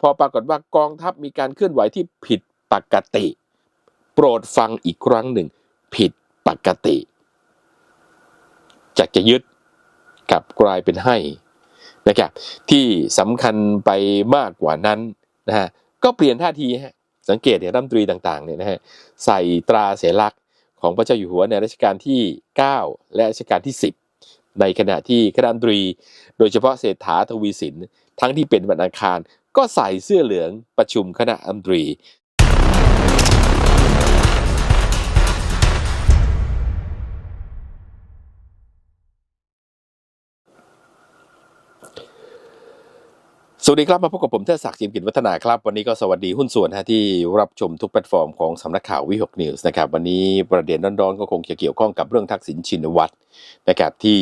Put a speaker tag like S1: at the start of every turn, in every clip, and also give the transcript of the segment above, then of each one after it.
S1: พอปรากฏว่ากองทัพมีการเคลื่อนไหวที่ผิดปกติ โปรดฟังอีกครั้งหนึ่ง ผิดปกติจากจะยึดกลับกลายเป็นให้นะครับที่สำคัญไปมากกว่านั้นนะฮะก็เปลี่ยนท่าทีฮะสังเกตเนี่ยรัฐมนตรีต่างๆเนี่ยนะฮะใส่ตราเสลักษณ์ของพระเจ้าอยู่หัวในรัชกาลที่ 9 และรัชกาลที่ 10 ในขณะที่คณะรัมนตรี โดยเฉพาะเศรษฐาทวีสิน ทั้งที่เป็นวันอังคาร ก็ใส่เสื้อเหลืองประชุมคณะอัมตรี สวัสดีครับ มาพบกับผมเทศศักดิ์จิมกิจวัฒนาครับ วันนี้ก็สวัสดีหุ้นส่วนฮะที่รับชมทุกแพลตฟอร์มของสำนักข่าววิหกนิวส์นะครับวันนี้ประเด็นร้อนๆ ก็คงจะเกี่ยวข้องกับเรื่องทักษิณชินวัตรนะครับที่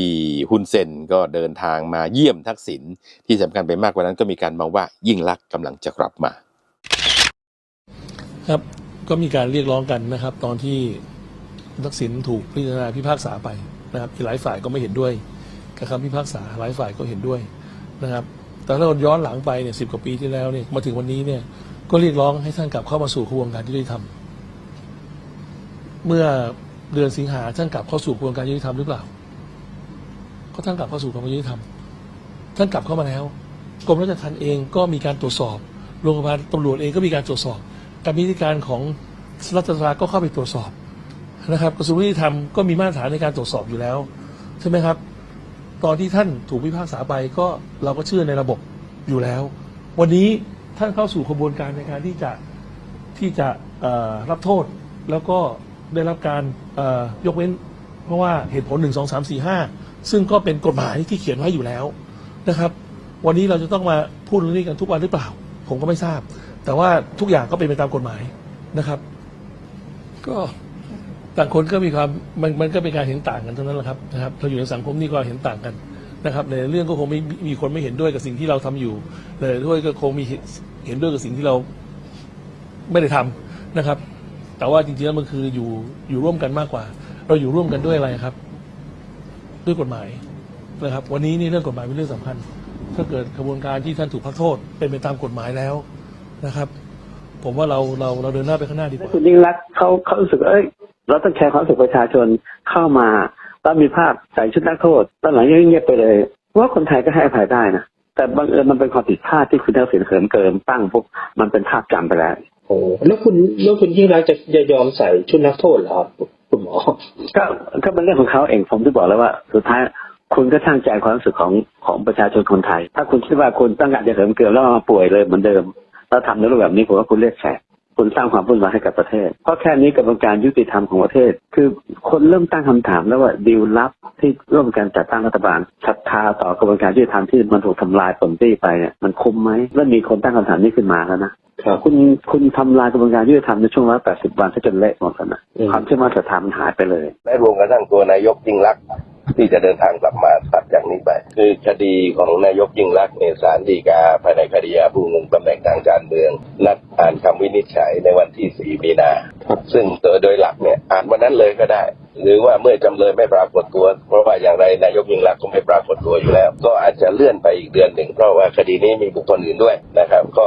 S1: หุ้นเซนก็เดินทางมาเยี่ยมทักษิณที่สำคัญไปมากกว่านั้นก็มีการมองว่ายิ่งลักษณ์กำลังจะกลับมา
S2: ครับก็มีการเรียกร้องกันนะครับ ตอนที่ทักษิณถูกพิจารณาพิพากษาไปนะครับหลายฝ่ายก็ไม่เห็นด้วยกับคำพิพากษาหลายฝ่ายก็เห็นด้วยนะครับ แต่ถ้าเราย้อนหลังไปเนี่ยสิบกว่าปีที่แล้วเนี่ยมาถึงวันนี้เนี่ยก็เรียกร้องให้ท่านกลับเข้ามาสู่กระบวนการยุติธรรมเมื่อเดือนสิงหาท่านกลับเข้าสู่กระบวนการยุติธรรมหรือเปล่า ก็ท่านกลับเข้าสู่กระบวนการยุติธรรม ท่านกลับเข้ามาแล้วกรมราชทัณฑ์เองก็มีการตรวจสอบโรงพยาบาลตำรวจเองก็มีการตรวจสอบการวิธีการของรัฐสภาก็เข้าไปตรวจสอบนะครับกระทรวงยุติธรรมก็มีมาตรฐานในการตรวจสอบอยู่แล้วใช่ไหมครับ ตอนที่ท่านถูกพิพากษาไปก็เราก็เชื่อในระบบอยู่แล้ว วันนี้ท่านเข้าสู่กระบวนการในการที่จะที่จะรับโทษแล้วก็ได้รับการยกเว้น เพราะว่าเหตุผลหนึ่งสองสามสี่ห้าซึ่งก็เป็นกฎหมายที่เขียนไว้อยู่แล้วนะครับ วันนี้เราจะต้องมาพูดเรื่องนี้กันทุกวันหรือเปล่า ผมก็ไม่ทราบ แต่ว่าทุกอย่างก็เป็นไปตามกฎหมายนะครับ ก็ ต่างคนก็มีความมันมันก็เป็นการเห็นต่างกันเท่านั้นแหละครับนะครับเราอยู่ในสังคมนี่ก็เห็นต่างกันนะครับในเรื่องก็คงไม่มีคนไม่เห็นด้วยกับสิ่งที่เราทำอยู่เลยด้วยก็คงมีเห็นด้วยกับสิ่งที่เราไม่ได้ทำนะครับ แต่ว่าจริงๆแล้วมันคืออยู่อยู่ร่วมกันมากกว่า เราอยู่ร่วมกันด้วยอะไรครับ ด้วยกฎหมายนะครับ วันนี้นี่เรื่องกฎหมายเป็นเรื่องสำคัญ ถ้าเกิดกระบวนการที่ท่านถูกพักโทษเป็นไปตามกฎหมายแล้วนะครับ ผมว่าเราเราเราเดินหน้าไปข้างหน้าดีกว่า
S3: คุณยิ่งรักษ์เขาเขารู้สึกเอ้ย เราต้องแคร์ความรู้สึกประชาชนเข้ามาแล้วมีภาพใส่ชุดนักโทษตอนหลังเงียบๆไปเลยว่าคนไทยก็ให้อภัยได้นะแต่บังเอิญมันเป็นความผิดพลาดที่คุณทักษิณเขินเกิมตั้งปุ๊บมันเป็นภาพจำไปแล้ว
S4: โอ้แล้วคุณแล้วคุณยิ่งรักษณ์จะจะยอมใส่ชุดนักโทษเหรอครับคุณหมอ
S3: ก็ก็เป็นเรื่องของเขาเองผมที่บอกแล้วว่า สุดท้ายคุณก็ช่างใจความรู้สึกของของประชาชนคนไทย ถ้าคุณคิดว่าคุณต้องการจะเขินเกิมแล้วมาป่วยเลยเหมือนเดิม แล้วทำในรูปแบบนี้ผมว่าคุณเรียกแขก คุณสร้างความวุ่นวายให้กับประเทศ เพราะแค่นี้กระบวนการยุติธรรมของประเทศ คือคนเริ่มตั้งคำถามแล้วว่าดีลลับที่ร่วมกันจัดตั้งรัฐบาลศรัทธาต่อกระบวนการยุติธรรมที่มันถูกทำลายปนปี้ไปเนี่ยมันคุ้มไหมเริ่มมีคนตั้งคำถามนี้ขึ้นมาแล้วนะครับคุณคุณทำลายกระบวนการยุติธรรมในช่วงร้อยแปดสิบวันซะจนเละหมดแล้วนะ
S4: อืม
S3: ความเชื่อมั่นศรัทธามันหายไปเลย
S5: และรวมกระทั่งตัวนายกยิ่งลักษณ์ ที่จะเดินทางกลับมาตัดจากนี้ไป คือคดีของนายกยิ่งลักษณ์เนี่ยศาลฎีกาภายในคดีอาผู้งงตำแหน่งทางการเมือง นัดอ่านคำวินิจฉัยในวันที่ 4 มีนา ซึ่งโดยหลักเนี่ยอ่านวันนั้นเลยก็ได้ หรือว่าเมื่อจำเลยไม่ปรากฏตัว เพราะว่าอย่างไรนายกยิ่งลักษณ์ก็ไม่ปรากฏตัวอยู่แล้ว ก็อาจจะเลื่อนไปอีกเดือนหนึ่งเพราะว่าคดีนี้มีบุคคลอื่นด้วยนะครับ ก็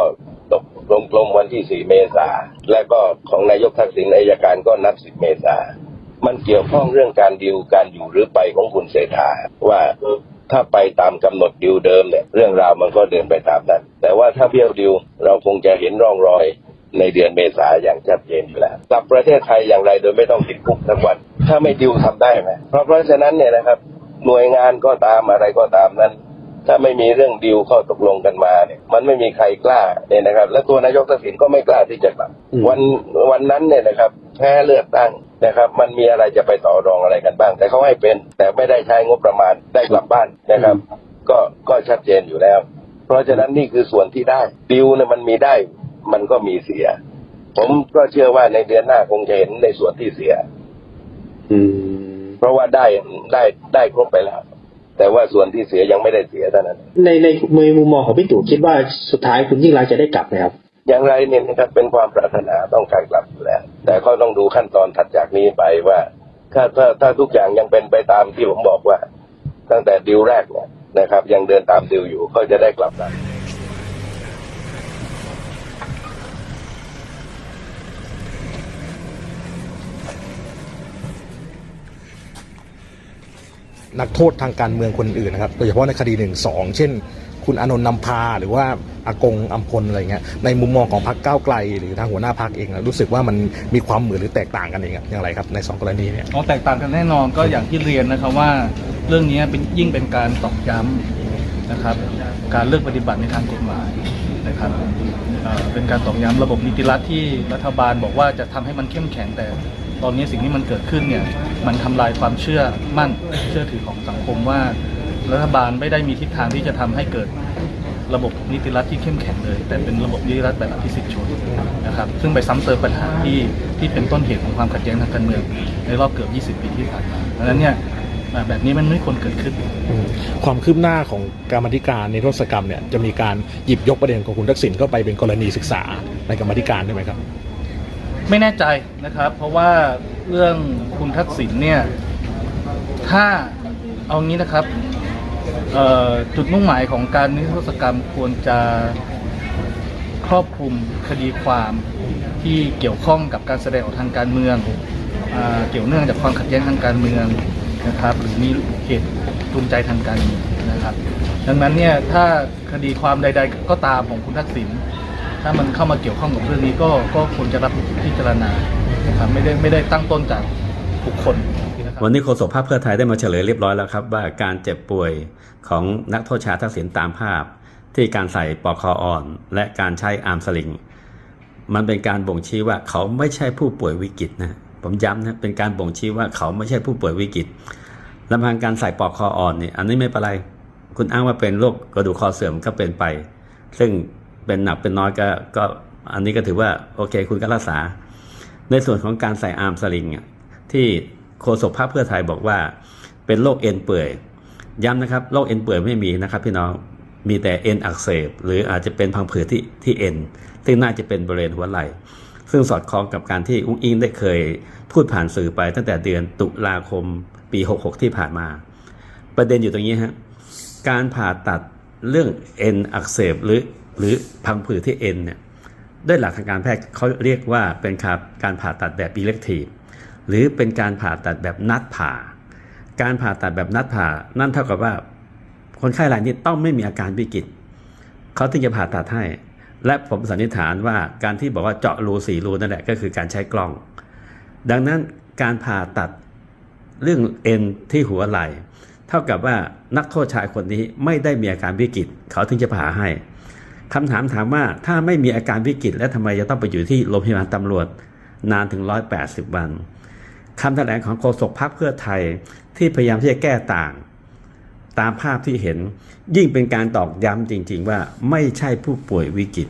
S5: ตกลงลงวันที่ 4 เมษาและก็ของนายกทักษิณอายการก็นัด 10 เมษา มันเกี่ยวข้องเรื่องการดิวการอยู่หรือไปของคุณเศรษฐาว่าถ้าไปตามกำหนดดิวเดิมเนี่ยเรื่องราวมันก็เดินไปตามนั้น แต่ว่าถ้าเบี้ยวดิวเราคงจะเห็นร่องรอยในเดือนเมษาอย่างชัดเจนอยู่แล้วกลับประเทศไทยอย่างไรโดยไม่ต้องติดคุกทั้งวัน ถ้าไม่ดิวทำได้ไหมเพราะเพราะฉะนั้นเนี่ยนะครับหน่วยงานก็ตามอะไรก็ตามนั้น ถ้าไม่มีเรื่องดิวข้อตกลงกันมาเนี่ยมันไม่มีใครกล้าเนี่ยนะครับ และตัวนายกทักษิณก็ไม่กล้าที่จะกลับ
S4: อืม
S5: วันวันนั้นเนี่ยนะครับแพ้เลือกตั้งนะครับ มันมีอะไรจะไปต่อรองอะไรกันบ้าง แต่เขาให้เป็น แต่ไม่ได้ใช้งบประมาณได้กลับบ้านนะครับ ก็ก็ชัดเจนอยู่แล้ว เพราะฉะนั้นนี่คือส่วนที่ได้ดิวเนี่ยมันมีได้ มันก็มีเสีย ผมก็เชื่อว่าในเดือนหน้าคงจะเห็นในส่วนที่เสีย
S4: อืม
S5: เพราะว่าได้ได้ได้ครบไปแล้วแต่ว่าส่วนที่เสียยังไม่ได้เสียเท่านั้น
S4: ในในในมุมมองของพี่ตู่คิดว่าสุดท้ายคุณยิ่งรักษณ์จะได้กลับไหมครับ
S5: อย่างไรเนี่ยนะครับเป็นความปรารถนาต้องการกลับอยู่แล้ว แต่ก็ต้องดูขั้นตอนถัดจากนี้ไปว่า ถ้าถ้าถ้าทุกอย่างยังเป็นไปตามที่ผมบอกว่า ตั้งแต่ดิวแรกเนี่ยนะครับ ยังเดินตามดิวอยู่ก็จะได้กลับมา
S6: นักโทษทางการเมืองคนอื่นนะครับโดยเฉพาะในคดีหนึ่งสองเช่น คุณอนนท์นำพาหรือว่าอากงอัมพลอะไรเงี้ยในมุมมองของพรรคก้าวไกล หรือทางหัวหน้าพรรคเองอะรู้สึกว่ามันมีความเหมือนหรือแตกต่างกันเองอย่างไรครับในสองกรณีเนี่ย
S7: อ๋อแตกต่างกันแน่นอนก็อย่างที่เรียนนะครับว่าเรื่องนี้เป็นยิ่งเป็นการตอกย้ำนะครับการเลือกปฏิบัติในทางกฎหมายนะครับเป็นการตอกย้ำระบบนิติรัฐที่รัฐบาลบอกว่าจะทำให้มันเข้มแข็งแต่ ตอนนี้สิ่งที่มันเกิดขึ้นเนี่ยมันทำลายความเชื่อมั่นเชื่อถือของสังคมว่า รัฐบาลไม่ได้มีทิศทางที่จะทำให้เกิดระบบนิติรัฐที่เข้มแข็งเลย แต่เป็นระบบนิติรัฐแบบอภิสิทธิ์ชนนะครับซึ่งไปซ้ำเติมปัญหาที่ที่เป็นต้นเหตุของความขัดแย้งทางการเมืองในรอบเกือบ 20 ปีที่ผ่านมาดังนั้นเนี่ยแบบนี้มันไม่ควรเกิดขึ้น
S6: ความคืบหน้าของการมธิการในโทษกรรมเนี่ยจะมีการหยิบยกประเด็นของคุณทักษิณเข้าไปเป็นกรณีศึกษาในกรรมธิการได้ไหมครับ
S7: ไม่แน่ใจนะครับ เพราะว่าเรื่องคุณทักษิณเนี่ย ถ้าเอางี้นะครับจุดมุ่งหมายของการนิรโทษกรรมควรจะครอบคลุมคดีความที่เกี่ยวข้องกับการแสดงออกทางการเมืองอเกี่ยวเนื่องจากความขัดแย้งทางการเมืองนะครับ หรือมีเหตุจูงใจทางการเมืองนะครับ ดังนั้นเนี่ยถ้าคดีความใด ๆ ก็ตามของคุณทักษิณ ถ้ามันเข้ามาเกี่ยวข้องกับเรื่องนี้ก็ก็ควรจะรับพิจารณานะครับไม่ได้ไม่ได้ตั้งต้นจากบุคคล
S8: วันนี้โฆษกภาคเพื่อไทยได้มาเฉลยเรียบร้อยแล้วครับ ว่าการเจ็บป่วยของนักโทษชาทักษิณตามภาพ ที่การใส่ปลอกคออ่อน และการใช้อาร์มสลิง มันเป็นการบ่งชี้ว่าเขาไม่ใช่ผู้ป่วยวิกฤตนะผมย้ำนะเป็นการบ่งชี้ว่าเขาไม่ใช่ผู้ป่วยวิกฤตลำพังการใส่ปลอกคออ่อนเนี่ยอันนี้ไม่เป็นไร คุณอ้างว่าเป็นโรคกระดูกคอเสื่อมก็เป็นไป ซึ่ง เป็นหนักเป็นน้อยก็ก็อันนี้ก็ถือว่าโอเคคุณก็รักษา ในส่วนของการใส่อาร์มสลิงที่โฆษกพรรคเพื่อไทยบอกว่า เป็นโรคเอ็นเปื่อยย้ำนะครับโรคเอ็นเปื่อยไม่มีนะครับพี่น้องมีแต่เอ็นอักเสบหรืออาจจะเป็นพังผืดที่ที่เอ็นซึ่งน่าจะเป็นบริเวณหัวไหล่ซึ่งสอดคล้องกับการที่อุ้งอิงได้เคยพูดผ่านสื่อไปตั้งแต่เดือนตุลาคมปี 66 ที่ผ่านมา ประเด็นอยู่ตรงนี้ฮะการผ่าตัดเรื่องเอ็นอักเสบหรือ หรือพังผืดที่เอ็นเนี่ยด้วยหลักทางการแพทย์เขาเรียกว่าเป็นการผ่าตัดแบบ elective หรือเป็นการผ่าตัดแบบนัดผ่า การผ่าตัดแบบนัดผ่า นั่นเท่ากับว่า คนไข้รายนี้ต้องไม่มีอาการวิกฤตเขาถึงจะผ่าตัดให้ และผมสันนิษฐานว่าการที่บอกว่าเจาะรูสี่รูนั่นแหละก็คือการใช้กล้อง ดังนั้นการผ่าตัดเรื่องเอ็นที่หัวไหล่เท่ากับว่านักโทษชายคนนี้ไม่ได้มีอาการวิกฤตเขาถึงจะผ่าให้ คำถามถามว่าถ้าไม่มีอาการวิกฤตแล้วทำไมจะต้องไปอยู่ที่โรงพยาบาลตำรวจนานถึง 180 วันคำแถลงของโฆษกพรรคเพื่อไทยที่พยายามที่จะแก้ต่าง ตามภาพที่เห็นยิ่งเป็นการตอกย้ำจริง ๆ ว่าไม่ใช่ผู้ป่วยวิกฤต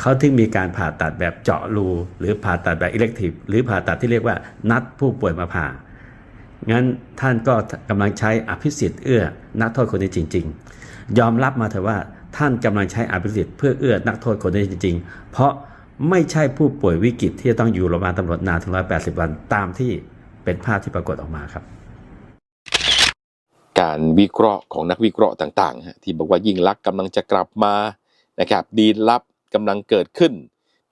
S8: เขาถึงมีการผ่าตัดแบบเจาะรู หรือผ่าตัดแบบอิเล็กทีฟหรือผ่าตัดที่เรียกว่านัดผู้ป่วยมาผ่า งั้นท่านก็กำลังใช้อภิสิทธิ์เอื้อนักโทษคนนี้จริง ๆ ยอมรับมาเถอะว่า ท่านกำลังใช้อภิสิทธิ์เพื่อเอื้อนักโทษคนนี้จริง ๆ เพราะไม่ใช่ผู้ป่วยวิกฤตที่จะต้องอยู่โรงพยาบาลตำรวจนานถึง 180 วันตามที่เป็นภาพที่ปรากฏออกมาครับ
S1: การวิเคราะห์ของนักวิเคราะห์ต่างๆ ที่บอกว่ายิ่งลักษณ์กำลังจะกลับมานะครับดีลับกำลังเกิดขึ้น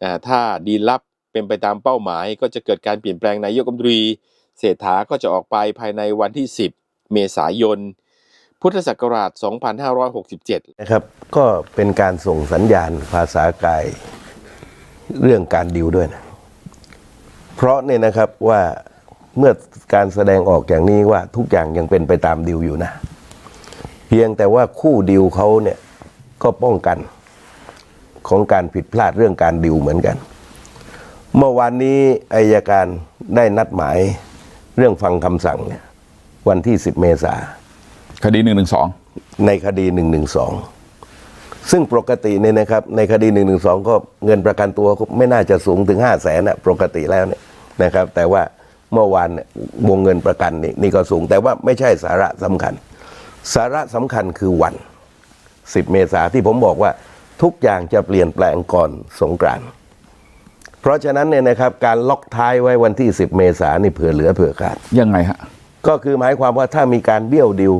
S1: นะถ้าดีลลับเป็นไปตามเป้าหมาย ก็จะเกิดการเปลี่ยนแปลงนายกรัฐมนตรี เศรษฐาก็จะออกไปภายในวันที่ 10 เมษายน พุทธศักราช 2567
S9: นะครับ ก็เป็นการส่งสัญญาณภาษากายเรื่องการดิวด้วยนะ เพราะเนี่ยนะครับว่าเมื่อการแสดงออกอย่างนี้ว่าทุกอย่างยังเป็นไปตามดิวอยู่นะ เพียงแต่ว่าคู่ดิวเขาเนี่ยก็ป้องกันของการผิดพลาดเรื่องการดิวเหมือนกัน เมื่อวานนี้อายการได้นัดหมายเรื่องฟังคำสั่งเนี่ยวันที่ 10 เมษายน
S10: คดีหนึ่งหนึ่งสอง
S9: ในคดี112ซึ่งปกติเนี่ยนะครับในคดี112ก็เงินประกันตัวก็ไม่น่าจะสูงถึง5 0 0แสนนะปกติแล้วเนี่ยนะครับ แต่ว่าเมื่อวานเนี่ยวงเงินประกันนี่นี่ก็สูง แต่ว่าไม่ใช่สาระสำคัญ สาระสำคัญคือวัน 10 เมษาที่ผมบอกว่าทุกอย่างจะเปลี่ยนแปลงก่อนสงกรานต์เพราะฉะนั้นเนี่ยนะครับการล็อกท้ายไว้วันที่ 10 เมษานี่เผื่อเหลือเผื่อขาด
S10: ยังไงฮะ
S9: ก็คือหมายความว่าถ้ามีการเบี้ยวดิว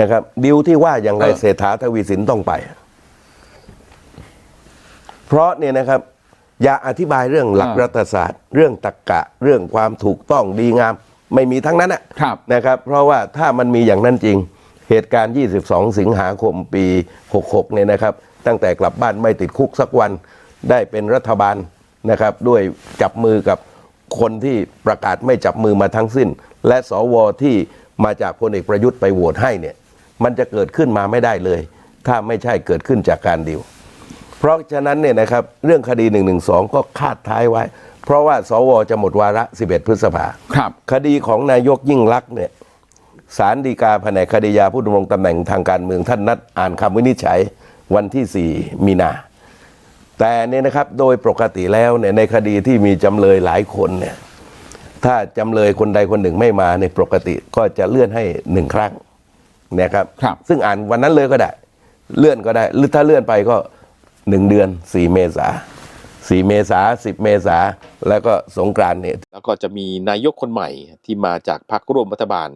S9: นะครับดิวที่ว่าอย่างไร
S10: เออ
S9: เศรษฐาทวีสินต้องไป เพราะเนี่ยนะครับ อย่าอธิบายเรื่องหลักรัฐศาสตร์ เรื่องตรรกกะเรื่องความถูกต้องดีงาม ไม่มีทั้งนั้นอะ
S10: ครับ
S9: นะครับ เพราะว่าถ้ามันมีอย่างนั้นจริง เหตุการณ์ 22 สิงหาคมปี 66 เนี่ยนะครับ ตั้งแต่กลับบ้านไม่ติดคุกสักวันได้เป็นรัฐบาลนะครับ ด้วยจับมือกับ คนที่ประกาศไม่จับมือมาทั้งสิ้น และสวที่มาจากพลเอกประยุทธ์ไปโหวตให้เนี่ยมันจะเกิดขึ้นมาไม่ได้เลย ถ้าไม่ใช่เกิดขึ้นจากการดิว เพราะฉะนั้นเนี่ยนะครับเรื่องคดี112ก็คาดท้ายไว้ เพราะว่าสวจะหมดวาระ 11 พฤษภา
S10: ครับ
S9: คดีของนายกยิ่งลักษณ์เนี่ยสารดีกาแผนกคดียาผู้ดำรงตำแหน่งทางการเมืองท่านนัดอ่านคำวินิจฉัยวันที่ 4 มีนา แต่เนี่ยนะครับโดยปกติแล้วเนี่ยในคดีที่มีจำเลยหลายคนเนี่ยถ้าจำเลยคนใดคนหนึ่งไม่มาในยปกติก็จะเลื่อนให้หนึ่งครั้งนะครับ
S10: ครับ
S9: ซึ่งอ่านวันนั้นเลยก็ได้ เลื่อนก็ได้หรือถ้าเลื่อนไปก็หนึ่งเดือนสี่เมษาสี่เมษาสิบเมษาแล้วก็สงกรานต์เนี่ย
S1: แล้วก็จะมีนายกคนใหม่ที่มาจากพรรคร่วมรัฐบาล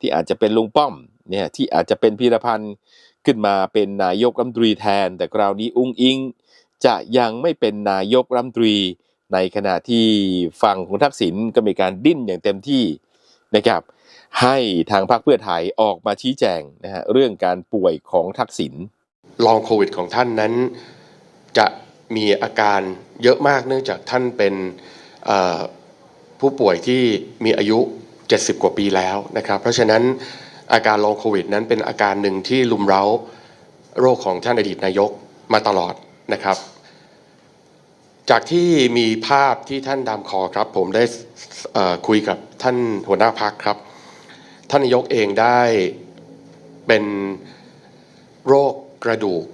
S1: ที่อาจจะเป็นลุงป้อมเนี่ยที่อาจจะเป็นพีรพันธ์ขึ้นมาเป็นนายกรัฐมนตรีแทน แต่คราวนี้อุ้งอิง จะยังไม่เป็นนายกรัฐมนตรี ในขณะที่ฝั่งของทักษิณก็มีการดิ้นอย่างเต็มที่นะครับให้ทางพรรคเพื่อไทยออกมาชี้แจงนะฮะเรื่องการป่วยของทักษิณ
S11: ลองโควิดของท่านนั้น จะมีอาการเยอะมากเนื่องจากท่านเป็นผู้ป่วยที่มีอายุ 70 กว่าปีแล้วนะครับ เพราะฉะนั้นอาการลองโควิดนั้นเป็นอาการหนึ่งที่ลุมเร้าโรคของท่านอดีตนายกมาตลอด นะครับ จากที่มีภาพที่ท่านดามคอครับ ผมได้คุยกับท่านหัวหน้าพักครับ ท่านนายกเองได้เป็นโรคกระดูก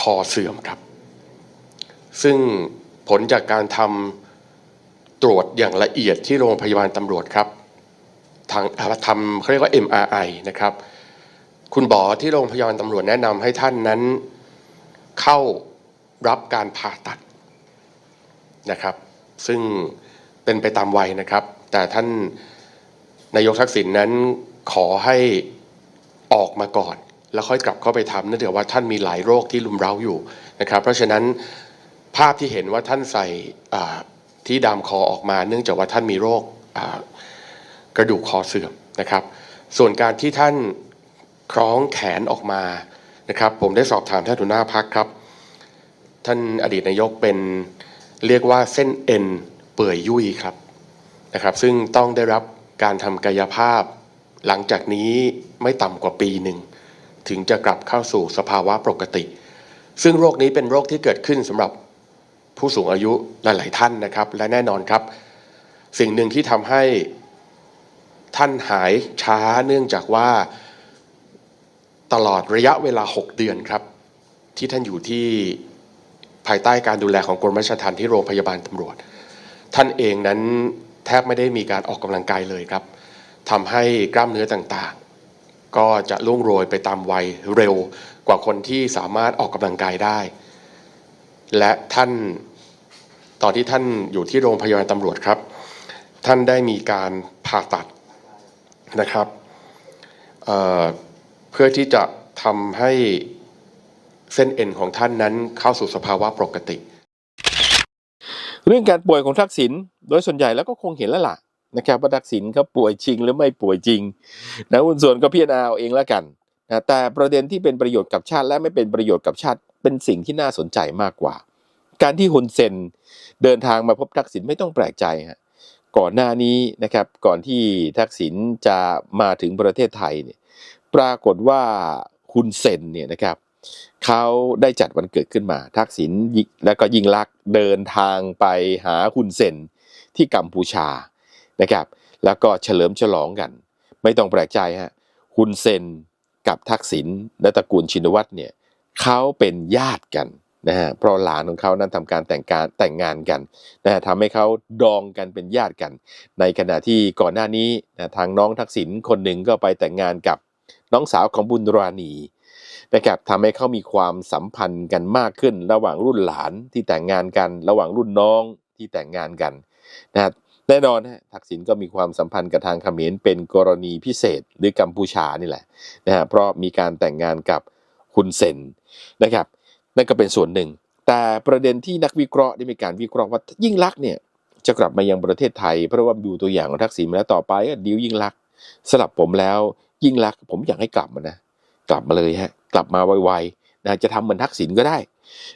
S11: คอเสื่อมครับ ซึ่งผลจากการทำตรวจอย่างละเอียดที่โรงพยาบาลตำรวจครับทางทำเขาเรียกว่า MRI นะครับ คุณหมอที่โรงพยาบาลตำรวจแนะนำให้ท่านนั้นเข้า รับการผ่าตัดนะครับ ซึ่งเป็นไปตามวัยนะครับ แต่ท่านนายกทักษิณนั้นขอให้ออกมาก่อน แล้วค่อยกลับเข้าไปทำเนื่องจากว่าท่านมีหลายโรคที่ลุมเร้าอยู่นะครับ เพราะฉะนั้นภาพที่เห็นว่าท่านใส่ที่ดามคอออกมา เนื่องจากว่าท่านมีโรคกระดูกคอเสื่อมนะครับ ส่วนการที่ท่านคล้องแขนออกมานะครับ ผมได้สอบถามท่านหัวหน้าพักครับ ท่านอดีตนายกเป็นเรียกว่าเส้นเอ็นเปื่อยยุ่ยครับนะครับ ซึ่งต้องได้รับการทำกายภาพ หลังจากนี้ไม่ต่ำกว่าปีหนึ่ง ถึงจะกลับเข้าสู่สภาวะปกติ ซึ่งโรคนี้เป็นโรคที่เกิดขึ้นสำหรับผู้สูงอายุหลาย ๆ ท่านนะครับ และแน่นอนครับ สิ่งหนึ่งที่ทำให้ท่านหายช้าเนื่องจากว่าตลอดระยะเวลา 6 เดือนครับ ที่ท่านอยู่ที่ ภายใต้การดูแลของกรมราชทัณฑ์ที่โรงพยาบาลตำรวจ ท่านเองนั้นแทบไม่ได้มีการออกกำลังกายเลยครับทำให้กล้ามเนื้อต่างๆ ก็จะล่วงโรยไปตามวัยเร็วกว่าคนที่สามารถออกกำลังกายได้ และท่านตอนที่ท่านอยู่ที่โรงพยาบาลตำรวจครับ ท่านได้มีการผ่าตัดนะครับเเพื่อที่จะทำให้ เส้นเอ็นของท่านนั้นเข้าสู่สภาวะปกติ
S1: เรื่องการป่วยของทักษิณโดยส่วนใหญ่แล้วก็คงเห็นแล้วล่ะนะครับว่าทักษิณเขาป่วยจริงหรือไม่ป่วยจริงนะหุ้นส่วนก็พิจารณาเอาเองแล้วกันนะแต่ประเด็นที่เป็นประโยชน์กับชาติและไม่เป็นประโยชน์กับชาติเป็นสิ่งที่น่าสนใจมากกว่า การที่ฮุนเซนเดินทางมาพบทักษิณไม่ต้องแปลกใจฮะก่อนหน้านี้นะครับก่อนที่ทักษิณจะมาถึงประเทศไทยเนี่ยปรากฏว่าฮุนเซนเนี่ยนะครับ เขาได้จัดวันเกิดขึ้นมา ทักษิณแล้วก็ยิ่งลักษณ์เดินทางไปหาคุณเซนที่กัมพูชานะครับ แล้วก็เฉลิมฉลองกัน ไม่ต้องแปลกใจฮะคุณเซนกับทักษิณและตระกูลชินวัตรเนี่ยเขาเป็นญาติกันนะฮะเพราะหลานของเขานั้นทำการแต่งการแต่งงานกันนะฮะทำให้เขาดองกันเป็นญาติกัน ในขณะที่ก่อนหน้านี้นะทางน้องทักษิณคนหนึ่งก็ไปแต่งงานกับน้องสาวของบุญราณี นะครับทำให้เขามีความสัมพันธ์กันมากขึ้น ระหว่างรุ่นหลานที่แต่งงานกัน ระหว่างรุ่นน้องที่แต่งงานกันนะครับแน่นอนฮะทักษิณก็มีความสัมพันธ์กับทางเขมรเป็นกรณีพิเศษหรือกัมพูชานี่แหละนะฮะเพราะมีการแต่งงานกับคุณเซนนะครับนั่นก็เป็นส่วนหนึ่ง แต่ประเด็นที่นักวิเคราะห์ได้มีการวิเคราะห์ว่ายิ่งลักษณ์เนี่ยจะกลับมายังประเทศไทย เพราะว่าดูตัวอย่างของทักษิณมาแล้วต่อไปก็ดิวยิ่งลักษณ์สลับผมแล้วยิ่งลักษณ์ผมอยากให้กลับมานะ กลับมาเลยฮะกลับมาไวๆนะจะทำเหมือนทักษิณก็ได้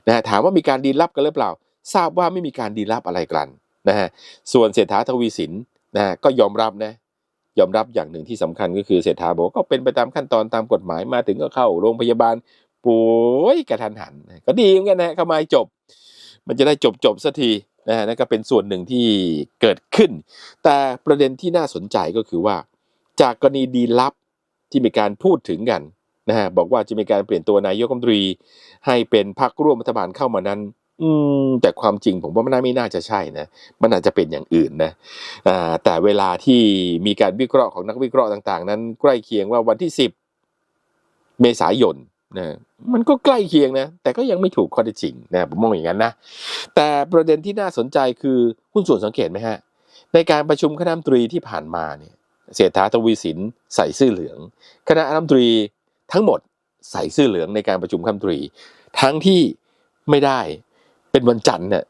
S1: นะถามว่ามีการดีลลับกันหรือเปล่า ทราบว่าไม่มีการดีลลับอะไรกันนะฮะส่วนเศรษฐาทวีสินนะฮะก็ยอมรับนะยอมรับอย่างหนึ่งที่สำคัญก็คือเศรษฐาบอกก็เป็นไปตามขั้นตอนตามกฎหมายมาถึงก็เข้าโรงพยาบาลป่วยกระทันหัน ก็ดีเหมือนกันนะเข้ามาจบ มันจะได้จบจบสักทีนะฮะนั่นก็เป็นส่วนหนึ่งที่เกิดขึ้น แต่ประเด็นที่น่าสนใจก็คือว่า จากกรณีดีลับที่มีการพูดถึงกัน นะฮะบอกว่าจะมีการเปลี่ยนตัวนายกรัฐมนตรี ให้เป็นพรรคร่วมรัฐบาลเข้ามานั้น อืมแต่ความจริงผมว่ามันน่าไม่น่าจะใช่นะมันอาจจะเป็นอย่างอื่นนะอ่าแต่เวลาที่มีการวิเคราะห์ของนักวิเคราะห์ต่าง ๆ นั้น ใกล้เคียงว่าวันที่สิบเมษายนนะมันก็ใกล้เคียงนะ แต่ก็ยังไม่ถูกข้อเท็จจริงนะผมมองอย่างนั้นนะ แต่ประเด็นที่น่าสนใจคือหุ้นส่วนสังเกตไหมฮะ ในการประชุมคณะรัฐมนตรีที่ผ่านมาเนี่ยเศรษฐาทวีสินใส่เสื้อเหลือง คณะรัฐมนตรี ทั้งหมดใส่เสื้อเหลืองในการประชุมคัมตรี ทั้งที่ไม่ได้เป็นวันจันทร์เนี่ย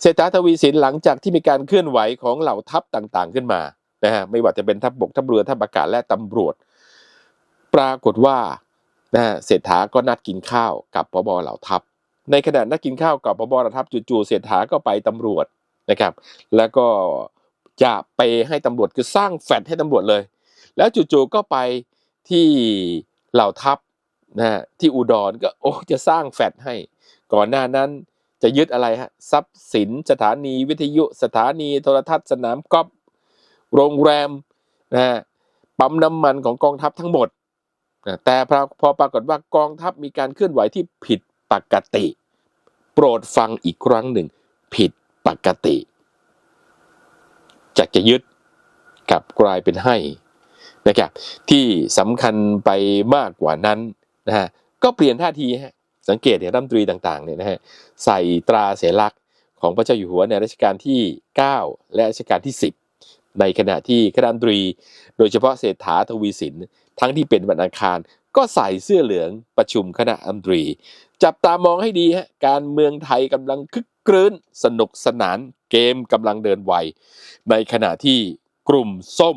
S1: เศรษฐาทวีสินหลังจากที่มีการเคลื่อนไหวของเหล่าทัพต่างๆ ขึ้นมานะฮะไม่ว่าจะเป็นทัพบกทัพเรือทัพอากาศและตำรวจ ปรากฏว่านะฮะเศรษฐาก็นัดกินข้าวกับพบเหล่าทัพ ในขณะนัดกินข้าวกับพบเหล่าทัพจู่ๆเศรษฐาก็ไปตำรวจนะครับ แล้วก็จะไปให้ตำรวจคือสร้างแฟดให้ตำรวจเลย แล้วจู่ๆก็ไปที่ เหล่าทัพนะฮะที่อุดรก็โอ้จะสร้างแฟดให้ ก่อนหน้านั้นจะยึดอะไรฮะทรัพย์สินสถานีวิทยุ สถานีโทรทัศน์สนามกอล์ฟโรงแรมนะฮะปั๊มน้ำมันของกองทัพทั้งหมดนะแต่พอพอปรากฏว่ากองทัพมีการเคลื่อนไหวที่ผิดปกติ โปรดฟังอีกครั้งหนึ่ง ผิดปกติจากจะยึดกลับกลายเป็นให้ นะครับที่สำคัญไปมากกว่านั้นนะฮะก็เปลี่ยนท่าทีฮะสังเกตเห็นรัฐมนตรีต่างๆเนี่ยนะฮะใส่ตราเสลักษณ์ของพระเจ้าอยู่หัวในรัชกาลที่ 9 และรัชกาลที่ 10 ในขณะที่คณะรัฐมนตรี โดยเฉพาะเศรษฐาทวีสิน ทั้งที่เป็นวันอังคาร ก็ใส่เสื้อเหลืองประชุมคณะรัฐมนตรี จับตามองให้ดีฮะการเมืองไทยกำลังคึกครื้นสนุกสนานเกมกำลังเดินไวในขณะที่กลุ่มส้ม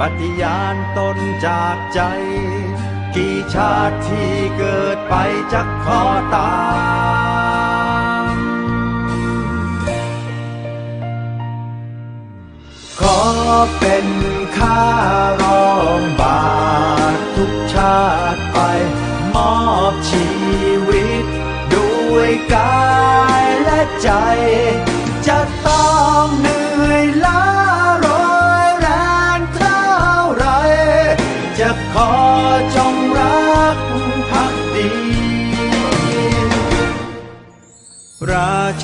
S12: ปฏิญาณตนจากใจ กี่ชาติที่เกิดไปจะขอตามขอเป็นข้ารองบาททุกชาติไป มอบชีวิต ด้วยกายและใจ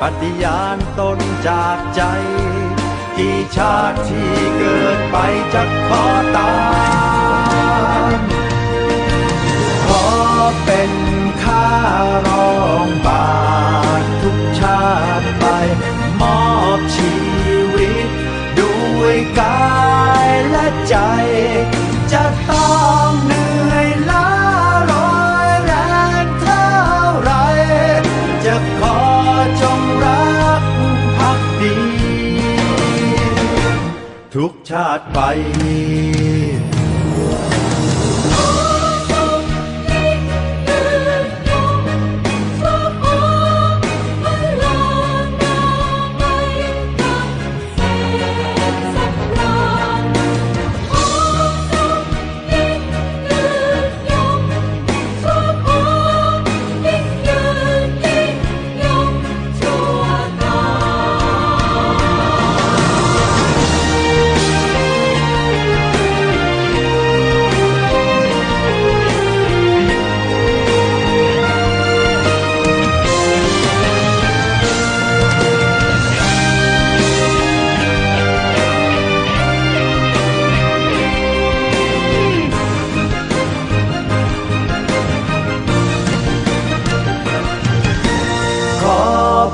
S12: ปฏิญาณตนจากใจ กี่ชาติที่เกิดไปจะขอตามเป็นข้ารองบาททุกชาติไป มอบชีวิต ด้วยกายและใจ จะต้องนื่ ชาติไป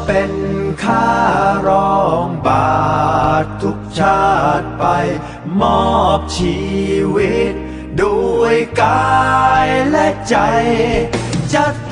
S12: เป็นข้ารองบาททุกชาติไป มอบชีวิต ด้วยกายและใจจะต